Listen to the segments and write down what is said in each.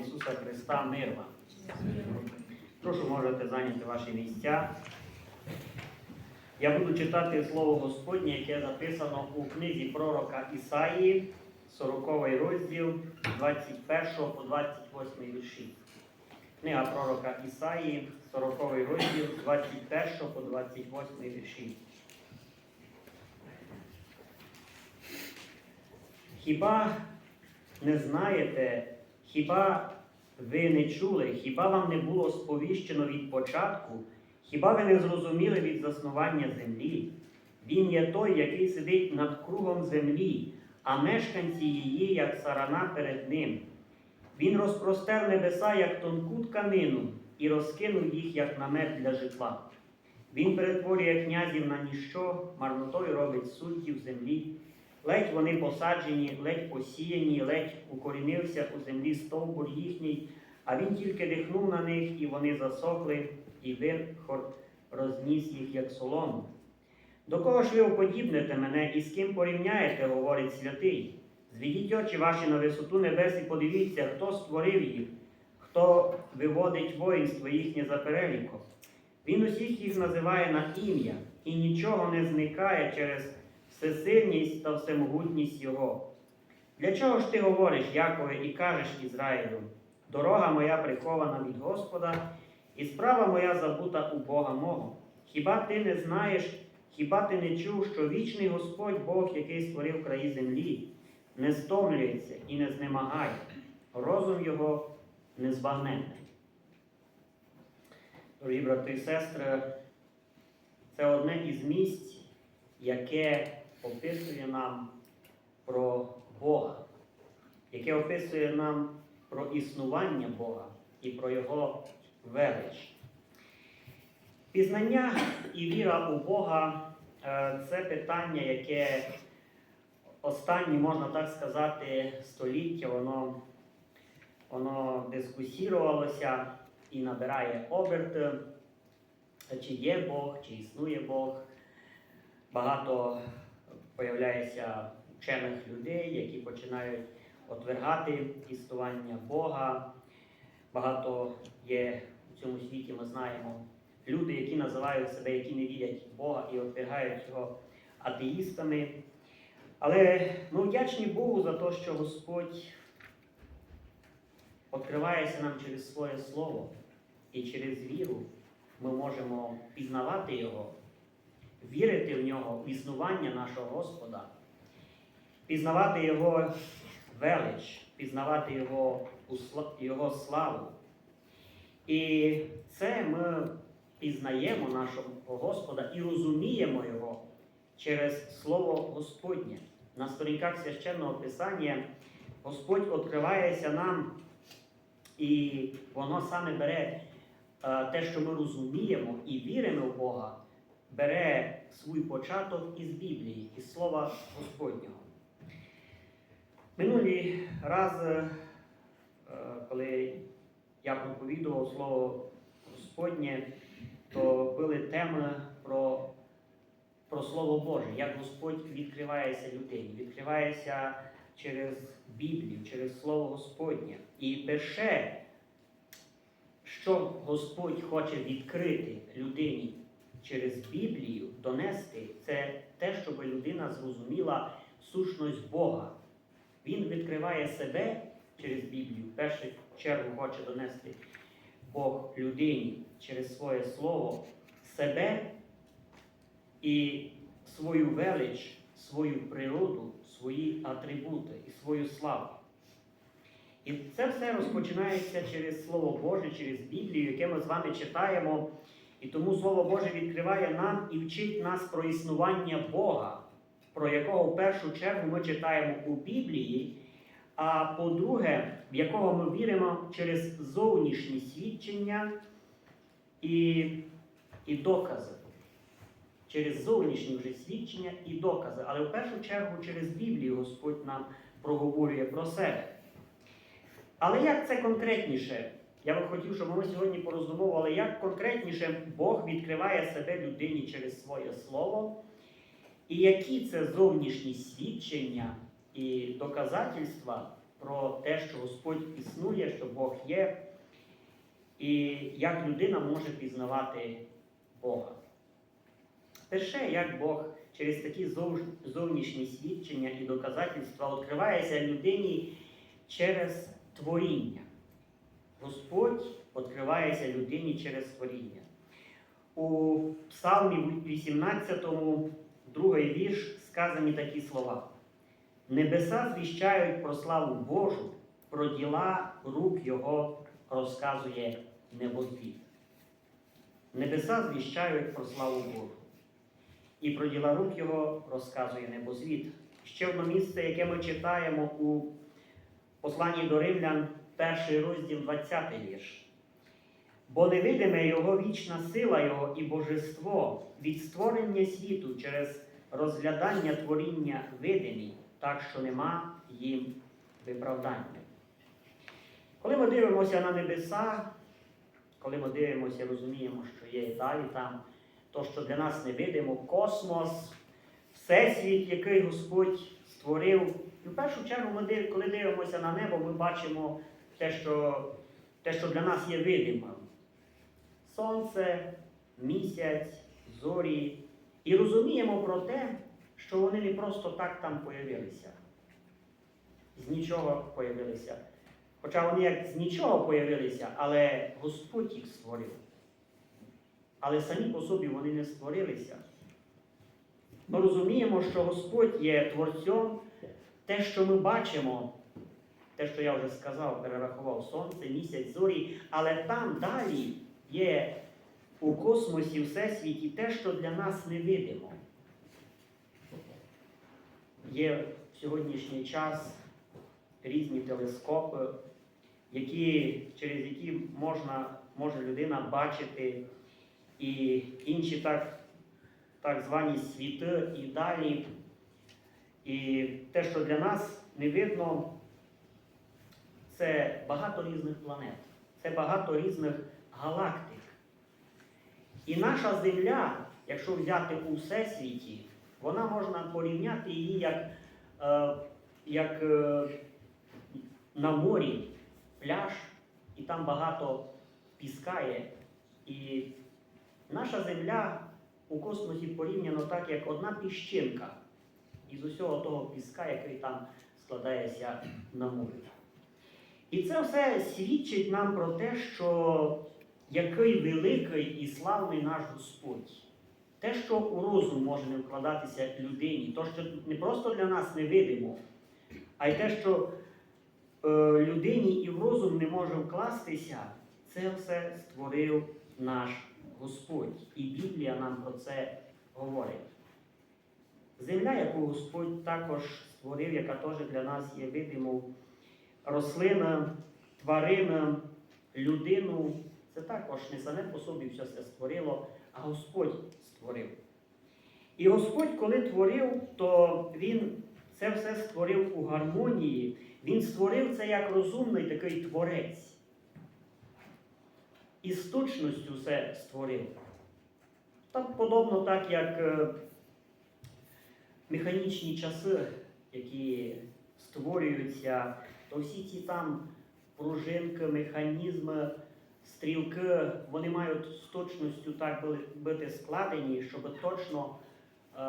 Ісуса Христа, мир вам. Прошу, можете зайняти ваші місця. Я буду читати Слово Господнє, яке записано у книзі пророка Ісаї, 40 розділ 21 по 28 вірші. Книга пророка Ісаї, 40 розділ 21 по 28 вірші. Хіба не знаєте, хіба ви не чули, хіба вам не було сповіщено від початку, хіба ви не зрозуміли від заснування землі? Він є той, який сидить над кругом землі, а мешканці її, як сарана перед ним. Він розпростер небеса, як тонку тканину, і розкинув їх, як намет для житла. Він перетворює князів на ніщо, марнотою робить суддів землі. Ледь вони посаджені, ледь посіяні, ледь укорінився у землі стовбур їхній, а він тільки дихнув на них, і вони засохли, і вихор розніс їх, як солому. До кого ж ви уподібните мене і з ким порівняєте, говорить святий? Зведіть очі ваші на висоту небес і подивіться, хто створив їх, хто виводить воїнство їхнє за переліком. Він усіх їх називає на ім'я і нічого не зникає через всесильність та всемогутність Його. Для чого ж ти говориш, Якове, і кажеш Ізраїлю? Дорога моя прихована від Господа, і справа моя забута у Бога мого. Хіба ти не знаєш, хіба ти не чув, що вічний Господь Бог, який створив краї землі, не стомлюється і не знемагає, розум його незбагненний. Дорогі брати і сестри, це одне із місць, яке описує нам про Бога, яке описує нам про існування Бога і про Його велич. Пізнання і віра у Бога е, це питання, яке останні, можна так сказати, століття, воно, воно дискусірувалося і набирає оберт, чи є Бог, чи існує Бог. Багато появляється вчених людей, які починають отвергати існування Бога. Багато є у цьому світі, ми знаємо, люди, які називають себе, які не вірять Бога і отвергають його атеїстами. Але ми вдячні Богу за те, що Господь відкривається нам через своє Слово і через віру ми можемо пізнавати Його вірити в нього, в існування нашого Господа, пізнавати Його велич, пізнавати Його, Його славу. І це ми пізнаємо нашого Господа і розуміємо Його через Слово Господнє. На сторінках священного Писання Господь відкривається нам, і воно саме бере е, те, що ми розуміємо і віримо в Бога бере свій початок із Біблії, із Слова Господнього. Минулий раз, е, коли я проповідував Слово Господнє, то були теми про про Слово Боже, як Господь відкривається людині, відкривається через Біблію, через Слово Господнє. І перше, що Господь хоче відкрити людині через Біблію донести, це те, щоб людина зрозуміла сущність Бога. Він відкриває себе через Біблію. В першу чергу хоче донести Бог людині через своє слово, себе і свою велич, свою природу, свої атрибути і свою славу. І це все розпочинається через Слово Боже, через Біблію, яке ми з вами читаємо. І тому Слово Боже відкриває нам і вчить нас про існування Бога, про якого в першу чергу ми читаємо у Біблії, а по-друге, в якого ми віримо через зовнішні свідчення і, і докази. Через зовнішні вже свідчення і докази. Але в першу чергу через Біблію Господь нам проговорює про себе. Але як це конкретніше? Я би хотів, щоб ми сьогодні пороздумовували, як конкретніше Бог відкриває себе людині через своє слово, і які це зовнішні свідчення і доказательства про те, що Господь існує, що Бог є, і як людина може пізнавати Бога. Перше, як Бог через такі зовнішні свідчення і доказательства відкривається людині через творіння. Господь відкривається людині через творіння. У Псалмі 18, другий вірш сказані такі слова. Небеса звіщають про славу Божу, про діла рук Його розказує небозвід. Небеса звіщають про славу Божу. І про діла рук Його розказує небозвід. Ще одне місце, яке ми читаємо у посланні до Римлян, перший розділ 20 вірш. Бо невидиме Його вічна сила Його і божество від створення світу через розглядання творіння видимі, так що нема їм виправдання. Коли ми дивимося на небеса, коли ми дивимося, розуміємо, що є і далі там, то, що для нас невидимо, космос, всесвіт, який Господь створив. І в першу чергу, ми коли дивимося на небо, ми бачимо те, що, те, що для нас є видимим. Сонце, місяць, зорі. І розуміємо про те, що вони не просто так там появилися. З нічого появилися. Хоча вони як з нічого появилися, але Господь їх створив. Але самі по собі вони не створилися. Ми розуміємо, що Господь є творцем, те, що ми бачимо, те, що я вже сказав, перерахував сонце, місяць, зорі, але там далі є у космосі, всесвіті те, що для нас невидимо. Є в сьогоднішній час різні телескопи, які, через які можна, може людина бачити і інші так, так звані світи і далі. І те, що для нас не видно, це багато різних планет, це багато різних галактик. І наша Земля, якщо взяти у всесвіті, вона можна порівняти її як, е, як е, на морі пляж, і там багато піска є. І наша земля у космосі порівняно так, як одна піщинка із усього того піска, який там складається на морі. І це все свідчить нам про те, що який великий і славний наш Господь. Те, що у розум може не вкладатися людині, то, що не просто для нас невидимо, а й те, що е, людині і в розум не може вкластися, це все створив наш Господь. І Біблія нам про це говорить. Земля, яку Господь також створив, яка теж для нас є видимою, рослина, тварина, людину, це також не саме по собі все це створило, а Господь створив. І Господь, коли творив, то Він це все створив у гармонії. Він створив це як розумний такий творець. І з точністю все створив. Так подобно так, як е, механічні часи, які створюються, то всі ці там пружинки, механізми, стрілки, вони мають з точністю так бути складені, щоб точно е,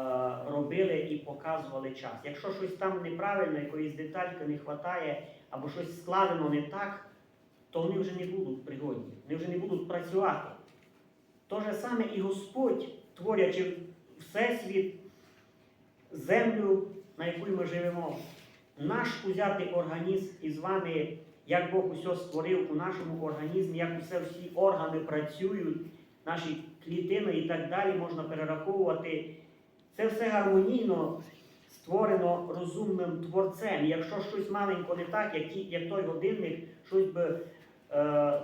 робили і показували час. Якщо щось там неправильно, якоїсь детальки не вистачає, або щось складено не так, то вони вже не будуть пригодні, вони вже не будуть працювати. То же саме і Господь, творячи Всесвіт, землю, на якій ми живемо, наш узятий організм і з вами, як Бог усе створив у нашому організмі, як усе всі органи працюють, наші клітини і так далі можна перераховувати. Це все гармонійно створено розумним творцем. Якщо щось маленько не так, як, як той годинник, щось би е,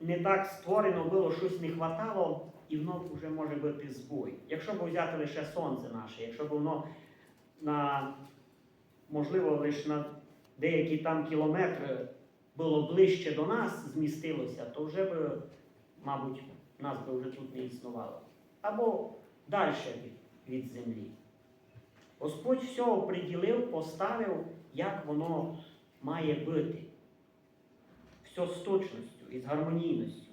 не так створено було, щось не хватало, і воно вже може бути збой. Якщо б взяти лише сонце наше, якщо б воно на, можливо, лише на деякі там кілометри було ближче до нас, змістилося, то вже б, мабуть, нас би вже тут не існувало. Або далі від, землі. Господь все оприділив, поставив, як воно має бути. Все з точністю і з гармонійністю.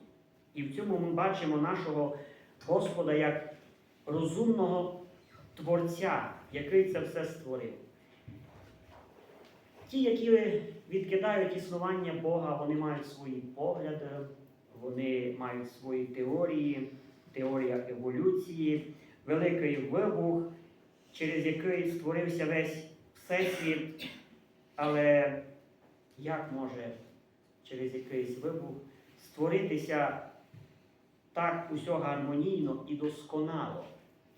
І в цьому ми бачимо нашого Господа як розумного Творця, який це все створив. Ті, які відкидають існування Бога, вони мають свої погляди, вони мають свої теорії, теорія еволюції, великий вибух, через який створився весь всесвіт. Але як може через якийсь вибух створитися так усього гармонійно і досконало?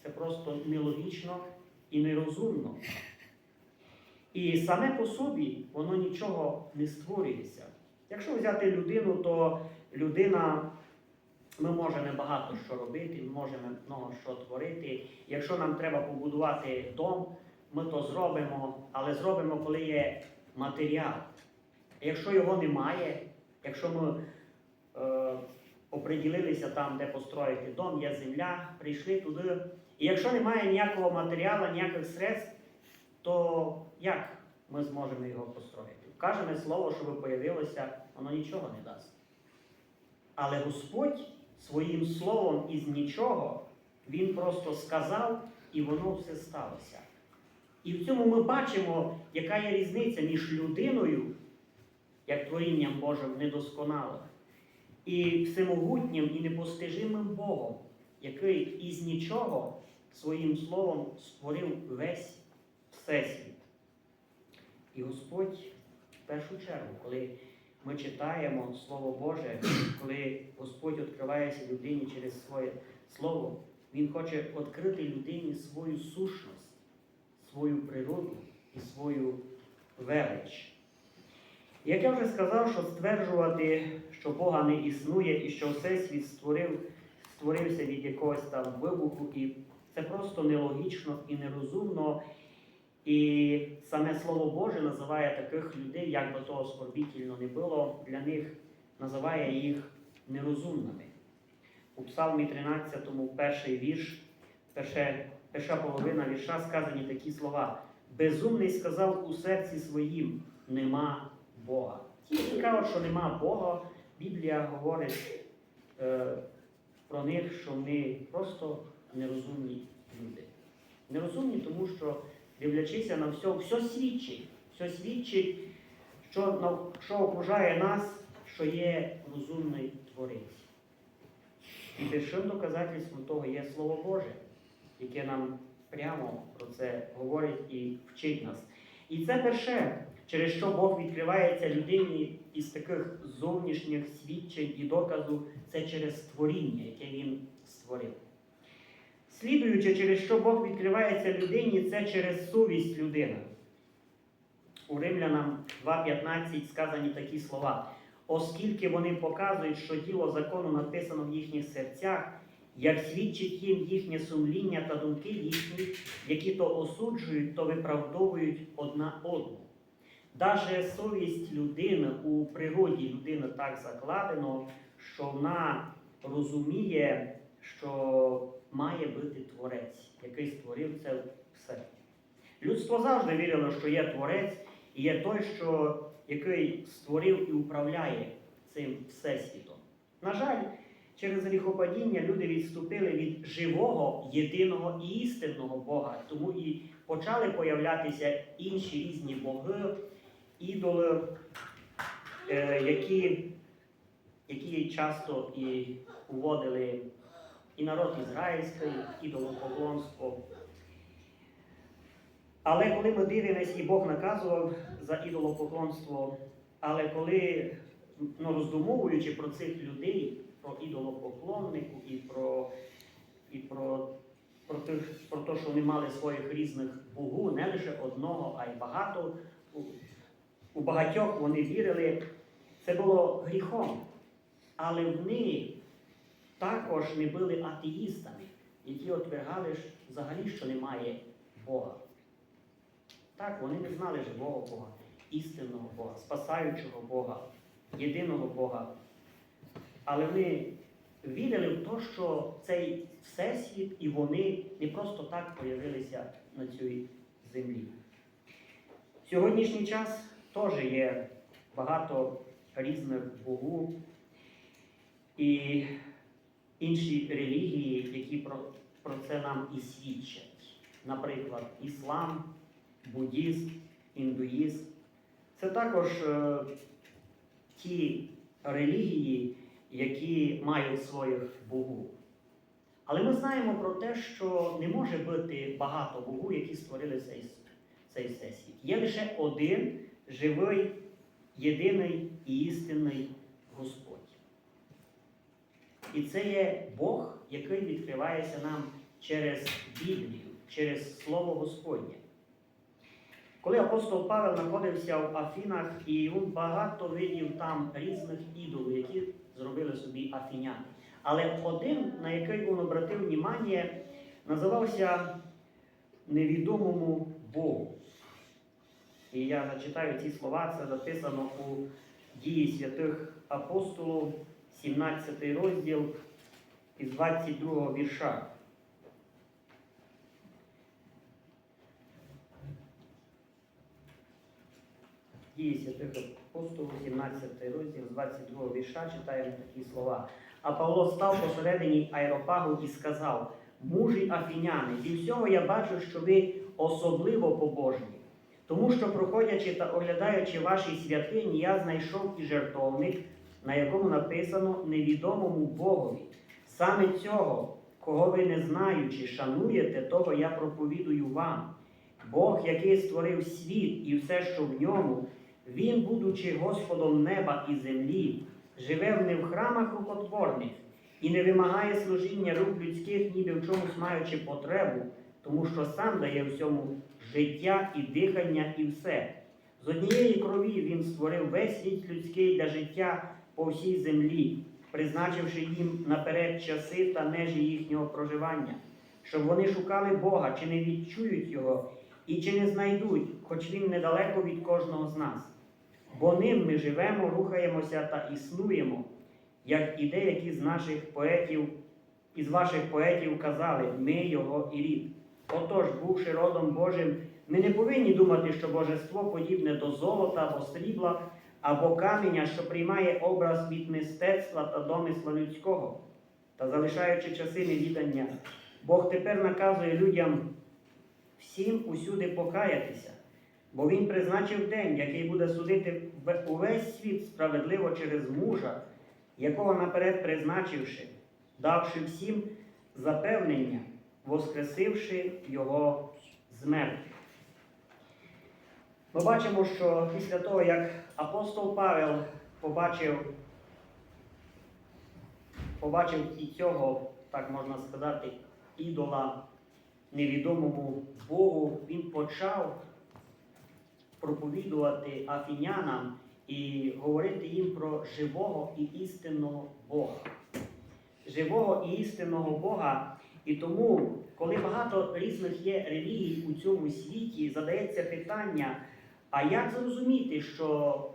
Це просто нелогічно і нерозумно. І саме по собі воно нічого не створюється. Якщо взяти людину, то людина ми можемо багато що робити, ми можемо много що творити. Якщо нам треба побудувати дом, ми то зробимо, але зробимо, коли є матеріал. Якщо його немає, якщо ми е, оприділилися там, де построїти дом, є земля, прийшли туди. І якщо немає ніякого матеріалу, ніяких средств, то як ми зможемо його построїти? Кожне слово, що ви появилося, воно нічого не дасть. Але Господь своїм словом із нічого, Він просто сказав, і воно все сталося. І в цьому ми бачимо, яка є різниця між людиною, як творінням Божим недосконалим, і всемогутнім і непостижимим Богом, який із нічого своїм словом створив весь всесвіт. І Господь в першу чергу, коли ми читаємо Слово Боже, коли Господь відкривається людині через своє Слово, Він хоче відкрити людині свою сущність, свою природу і свою велич. Як я вже сказав, що стверджувати, що Бога не існує і що Всесвіт створив, створився від якогось там вибуху, і це просто нелогічно і нерозумно. І саме Слово Боже називає таких людей, як би то оскорбітельно не було, для них називає їх нерозумними. У Псалмі 13, перший вірш, перша, перша половина вірша сказані такі слова. Безумний сказав у серці своїм нема Бога. Ті, кажуть, що нема Бога, Біблія говорить е, про них, що вони просто нерозумні люди. Нерозумні, тому що дивлячися на все, все свідчить, все свідчить, що, на- що окружає нас, що є розумний творець. І першим доказательством того є Слово Боже, яке нам прямо про це говорить і вчить нас. І це перше, через що Бог відкривається людині із таких зовнішніх свідчень і доказу, це через створіння, яке він створив. Слідуючи, через що Бог відкривається людині, це через совість людини. У Римлянам 2.15 сказані такі слова. Оскільки вони показують, що діло закону написано в їхніх серцях, як свідчить їм їхнє сумління та думки їхні, які то осуджують, то виправдовують одна одну. Даже совість людини у природі людини так закладено, що вона розуміє, що має бути творець, який створив це все. Людство завжди вірило, що є творець і є той, що, який створив і управляє цим всесвітом. На жаль, через гріхопадіння люди відступили від живого, єдиного і істинного Бога, тому і почали появлятися інші різні боги, ідоли, е, які, які часто і уводили і народ ізраїльський, ідолопоклонство. Але коли ми дивимося, і Бог наказував за ідолопоклонство, але коли, ну, роздумовуючи про цих людей, про ідолопоклоннику і про, і про, про, тих, про те, що вони мали своїх різних богу, не лише одного, а й багато, у, у багатьох вони вірили, це було гріхом. Але вони також не були атеїстами, які отвергали взагалі, що немає Бога. Так, вони не знали живого Бога, істинного Бога, спасаючого Бога, єдиного Бога. Але вони вірили в те, що цей всесвіт і вони не просто так появилися на цій землі. В сьогоднішній час теж є багато різних богів і інші релігії, які про, про це нам і свідчать. Наприклад, іслам, буддізм, індуїзм. Це також е, ті релігії, які мають своїх богів. Але ми знаємо про те, що не може бути багато богів, які створили цей, цей всесвіт. Є лише один живий, єдиний і істинний Господь. І це є Бог, який відкривається нам через Біблію, через Слово Господнє. Коли апостол Павел знаходився в Афінах, і він багато видів там різних ідолів, які зробили собі афіняни. Але один, на який він обратив увагу, називався невідомому Богу. І я зачитаю ці слова, це записано у дії святих апостолів, 17 розділ із 22 вірша. Дії святих апостолів, 17 розділ, з 22 вірша читаємо такі слова. А Павло став посередині аеропагу і сказав: Мужі афіняни, зі всього я бачу, що ви особливо побожні. Тому що, проходячи та оглядаючи ваші святині, я знайшов і жертовник, на якому написано невідомому Богові. Саме цього, кого ви не знаючи, шануєте, того я проповідую вам. Бог, який створив світ і все, що в ньому, Він, будучи Господом неба і землі, живе не в храмах рукотворних і не вимагає служіння рук людських, ніби в чомусь маючи потребу, тому що сам дає всьому життя і дихання, і все. З однієї крові він створив весь світ людський для життя по всій землі, призначивши їм наперед часи та межі їхнього проживання, щоб вони шукали Бога, чи не відчують Його, і чи не знайдуть, хоч він недалеко від кожного з нас. Бо ним ми живемо, рухаємося та існуємо, як і деякі з наших поетів, із ваших поетів казали, ми його і рід. Отож, бувши родом Божим, ми не повинні думати, що божество подібне до золота або срібла, або каменя, що приймає образ від мистецтва та домисла людського. Та залишаючи часи невідання, Бог тепер наказує людям всім усюди покаятися, бо Він призначив день, який буде судити увесь світ справедливо через мужа, якого наперед призначивши, давши всім запевнення, воскресивши його з мертвих. Ми бачимо, що після того, як апостол Павел побачив, побачив і цього, так можна сказати, ідола невідомому Богу, він почав проповідувати афінянам і говорити їм про живого і істинного Бога. Живого і істинного Бога. І тому, коли багато різних є релігій у цьому світі, задається питання, а як зрозуміти, що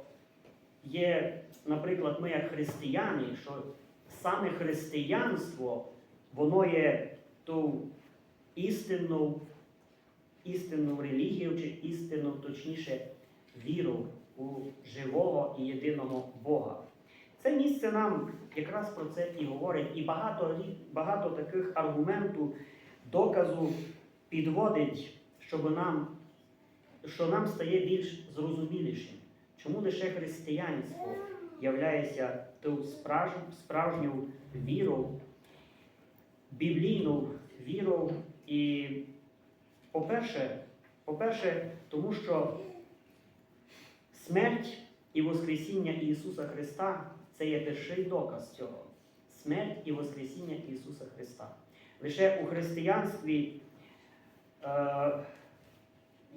є, наприклад, ми як християни, що саме християнство, воно є ту істинну, істинну релігію, чи істинну, точніше, віру у живого і єдиного Бога. Це місце нам якраз про це і говорить, і багато, багато таких аргументів, доказу підводить, щоб нам, що нам стає більш зрозумілішим, чому лише християнство являється ту справжню, справжню віру, біблійну віру. І, по-перше, по-перше, тому що смерть і Воскресіння Ісуса Христа це є перший доказ цього. Смерть і Воскресіння Ісуса Христа. Лише у християнстві е,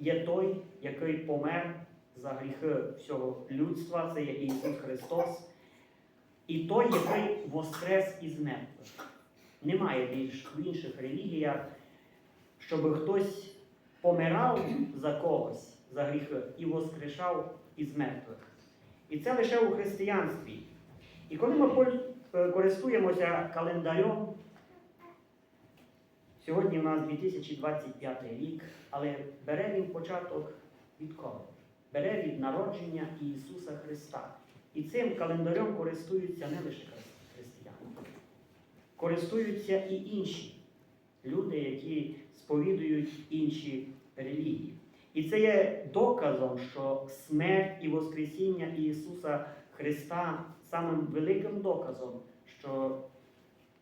є той, який помер за гріхи всього людства, це є Ісус Христос, і той, який воскрес із мертвих. Немає більш в інших релігіях, щоб хтось помирав за когось, за гріхи і воскрешав із мертвих. І це лише у християнстві. І коли ми е, користуємося календарем, сьогодні у нас 2025 рік, але бере він початок від кого? бере від народження Ісуса Христа. І цим календарем користуються не лише християни, користуються і інші люди, які сповідують інші релігії. І це є доказом, що смерть і Воскресіння Ісуса Христа самим великим доказом, що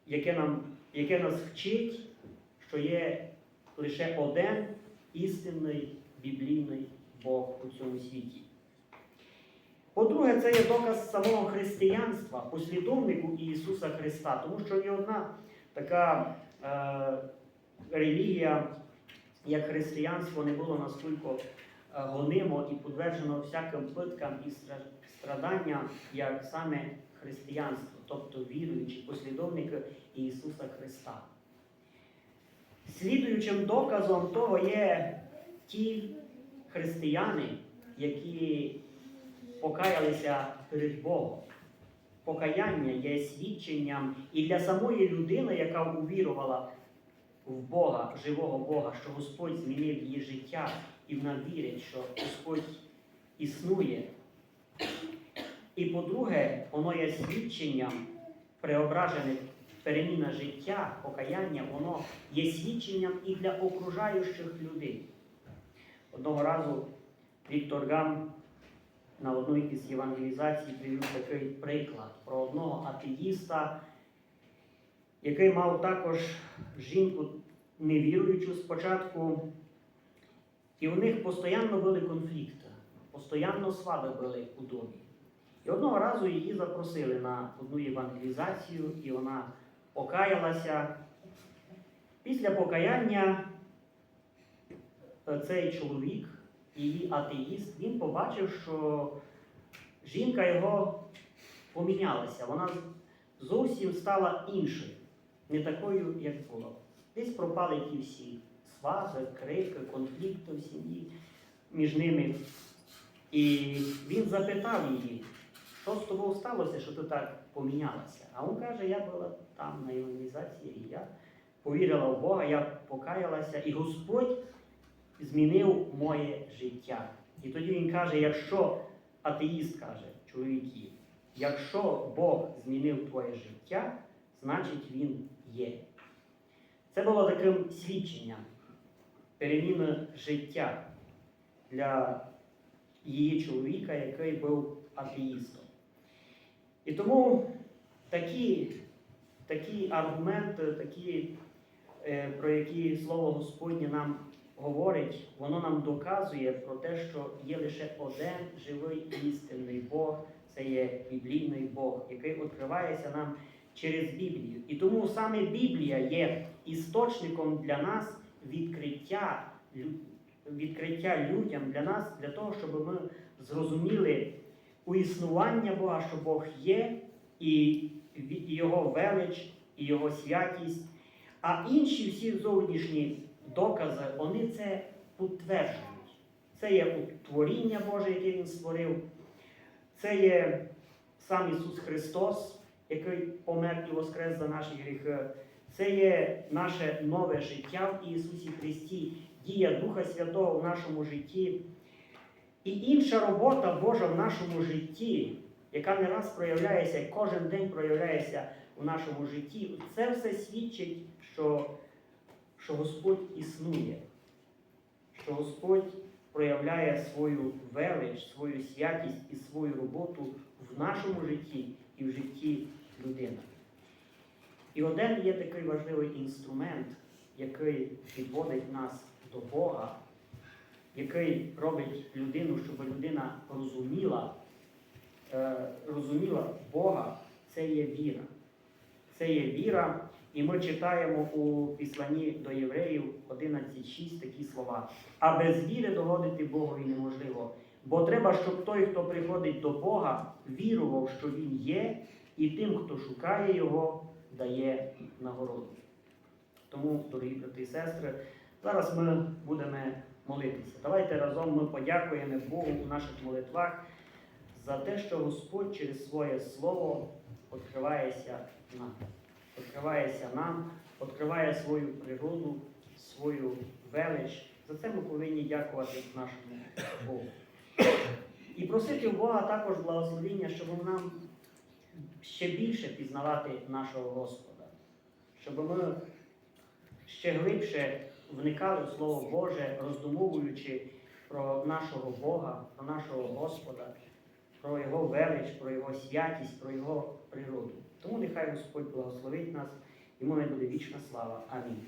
яке, нам, яке нас вчить, що є лише один істинний біблійний Бог у цьому світі. По-друге, це є доказ самого християнства, послідовнику Ісуса Христа, тому що є одна така е, релігія, як християнство, не було настільки е, гонимо і підтверджено всяким питкам і страданням, як саме християнство, тобто віруючі послідовники Ісуса Христа. Слідуючим доказом того є ті християни, які покаялися перед Богом. Покаяння є свідченням і для самої людини, яка увірувала в Бога, живого Бога, що Господь змінив її життя, і вона вірить, що Господь існує. І по-друге, воно є свідченням преображених переміна життя, покаяння, воно є свідченням і для окружаючих людей. Одного разу Віктор Гам на одній із євангелізацій привів такий приклад про одного атеїста, який мав також жінку невіруючу спочатку. І у них постійно були конфлікти, постійно сваби були у домі. І одного разу її запросили на одну євангелізацію, і вона покаялася. Після покаяння е, цей чоловік, її атеїст, він побачив, що жінка його помінялася. Вона зовсім стала іншою, не такою, як була. Десь пропали ті всі свази, крики, конфлікти в сім'ї між ними. І він запитав її, що з тобою сталося, що ти так помінялася? А він каже, я була там на евангелізації, і я повірила в Бога, я покаялася, і Господь змінив моє життя. І тоді він каже, якщо атеїст каже, чоловіки, якщо Бог змінив твоє життя, значить Він є. Це було таким свідченням переміни життя для її чоловіка, який був атеїстом. І тому такі, такі аргументи, такі, е, про які Слово Господнє нам говорить, воно нам доказує про те, що є лише один живий істинний Бог, це є біблійний Бог, який відкривається нам через Біблію. І тому саме Біблія є істочником для нас відкриття, відкриття людям для нас, для того, щоб ми зрозуміли у існування Бога, що Бог є, і Його велич, і Його святість. А інші всі зовнішні докази, вони це підтверджують. Це є творіння Боже, яке Він створив. Це є сам Ісус Христос, який помер і воскрес за наші гріхи. Це є наше нове життя в Ісусі Христі, дія Духа Святого в нашому житті. І інша робота Божа в нашому житті, яка не раз проявляється, кожен день проявляється у нашому житті, це все свідчить, що, що Господь існує, що Господь проявляє свою велич, свою святість і свою роботу в нашому житті і в житті людини. І один є такий важливий інструмент, який підводить нас до Бога, який робить людину, щоб людина розуміла, е, розуміла Бога, це є віра. Це є віра, і ми читаємо у післанні до євреїв 11.6 такі слова. А без віри догодити Богові неможливо. Бо треба, щоб той, хто приходить до Бога, вірував, що Він є, і тим, хто шукає Його, дає нагороду. Тому, дорогі брати і сестри, зараз ми будемо молитися. Давайте разом ми подякуємо Богу у наших молитвах за те, що Господь через своє слово відкривається нам. Відкривається нам, відкриває свою природу, свою велич. За це ми повинні дякувати нашому Богу. І просити у Бога також благословіння, щоб нам ще більше пізнавати нашого Господа, щоб ми ще глибше вникали в Слово Боже, роздумовуючи про нашого Бога, про нашого Господа, про Його велич, про Його святість, про Його природу. Тому нехай Господь благословить нас, йому не буде вічна слава. Амінь.